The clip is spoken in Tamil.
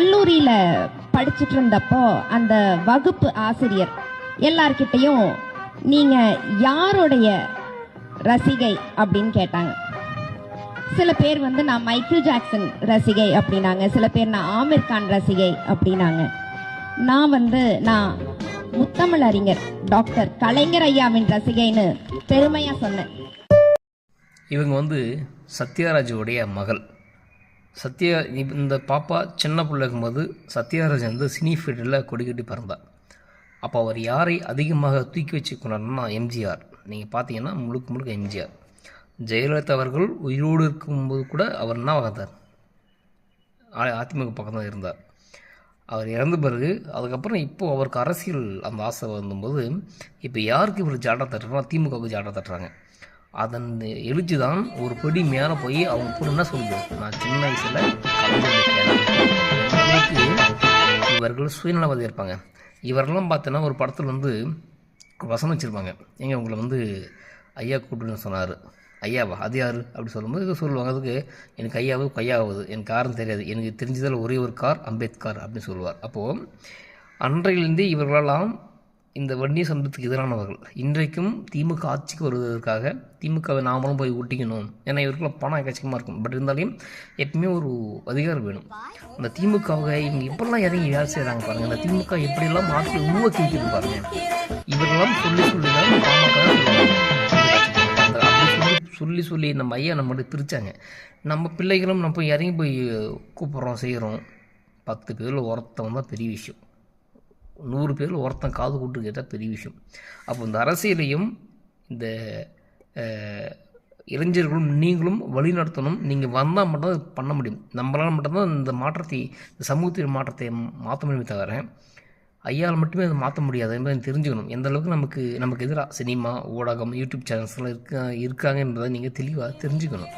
கல்லூரியில் படிச்சுட்டு இருந்தப்போ அந்த வகுப்பு ஆசிரியர் எல்லார்கிட்டையும் நீங்கள் யாருடைய ரசிகை? அப்படின்னு கேட்டாங்க. சில பேர் வந்து நான் மைக்கேல் ஜாக்சன் ரசிகை அப்படின்னாங்க. சில பேர் நான் ஆமீர் கான் ரசிகை அப்படின்னாங்க. நான் வந்து நான் முத்தமிழ் அறிஞர் டாக்டர் கலைஞர் ஐயாவின் ரசிகைன்னு பெருமையாக சொன்னேன். இவங்க வந்து சத்யராஜுடைய மகள். சத்யா இந்த பாப்பா சின்ன பிள்ளை இருக்கும்போது சத்யராஜ் வந்து சினி ஃபீல்டில் கொடிக்கட்டி பிறந்தார் அப்போ அவர் யாரை அதிகமாக தூக்கி வச்சுக்கணும்னா எம்ஜிஆர். நீங்கள் பார்த்தீங்கன்னா முழுக்க முழுக்க எம்ஜிஆர். ஜெயலலிதா அவர்கள் உயிரோடு இருக்கும்போது கூட அவர் என்ன வந்தார் அதிமுக பக்கம் தான் இருந்தார். அவர் இறந்த பிறகு அதுக்கப்புறம் இப்போது அவருக்கு அரசியல் அந்த ஆசை வந்தபோது இப்போ யாருக்கு இவர் ஜாடா தட்டுறா திமுகவுக்கு ஜாடா தட்டுறாங்க. அதன் எழுச்சி தான் ஒரு படி மேலே போய் அவங்க கூட என்ன சொல்லுது நான் சின்ன வயசில் இவர்கள் சுயநலவாதி இருப்பாங்க. இவரெல்லாம் பார்த்தோன்னா ஒரு படத்தில் வந்து வசனம் வச்சுருப்பாங்க. எங்க உங்களை வந்து ஐயா கூப்பிட்டுன்னு சொன்னார். ஐயாவா? அது யார்? அப்படி சொல்லும்போது இது சொல்லுவாங்க. அதுக்கு எனக்கு ஐயாவது கையாவது எனக்கு காரம் தெரியாது. எனக்கு தெரிஞ்சதில் ஒரே ஒரு கார் அம்பேத்கர் அப்படின்னு சொல்லுவார். அப்போது அன்றையிலேருந்து இவர்களெல்லாம் இந்த வன்னிய சமூகத்துக்கு எதிரானவர்கள். இன்றைக்கும் திமுக ஆட்சிக்கு வருவதற்காக திமுகவை நாமளும் போய் ஒட்டிக்கணும். ஏன்னா இவருக்குள்ள பணம் எக்கச்சக்கமாக இருக்கும். பட் இருந்தாலும் எப்பவுமே ஒரு அதிகாரம் வேணும். அந்த திமுகவை இவங்க எப்படிலாம் இறங்கி வேலை செய்கிறாங்க பாருங்கள் அந்த திமுக எப்படியெல்லாம் மாற்றி உருவாக்கி வைக்கிறது பாருங்க. இவரெல்லாம் சொல்லி சொல்லி தான் பாமக சொல்லி சொல்லி சொல்லி நம்ம ஐயா நம்மகிட்ட பிரித்தாங்க நம்ம பிள்ளைகளும் நம்ம போய் இறங்கி போய் கூப்பிட்றோம் செய்கிறோம் பத்து பேரில் ஒருத்தவன் தான் பெரிய விஷயம். நூறு பேரில் ஒருத்தன் காது கூட்டு கேட்டால் பெரிய விஷயம். அப்போ இந்த அரசியலையும் இந்த இளைஞர்களும் நீங்களும் வழி நடத்தணும் நீங்கள் வந்தால் மட்டும் அது பண்ண முடியும். நம்மளால் மட்டும்தான் இந்த மாற்றத்தை இந்த சமூகத்தின் மாற்றத்தை மாற்ற முடியுமே தவிர ஐயால் மட்டுமே அதை மாற்ற முடியாது என்பதை தெரிஞ்சுக்கணும். எந்த அளவுக்கு நமக்கு நமக்கு எதிராக சினிமா ஊடகம் யூடியூப் சேனல்ஸ்லாம் இருக்கா இருக்காங்க என்பதை நீங்கள் தெளிவாக தெரிஞ்சுக்கணும்.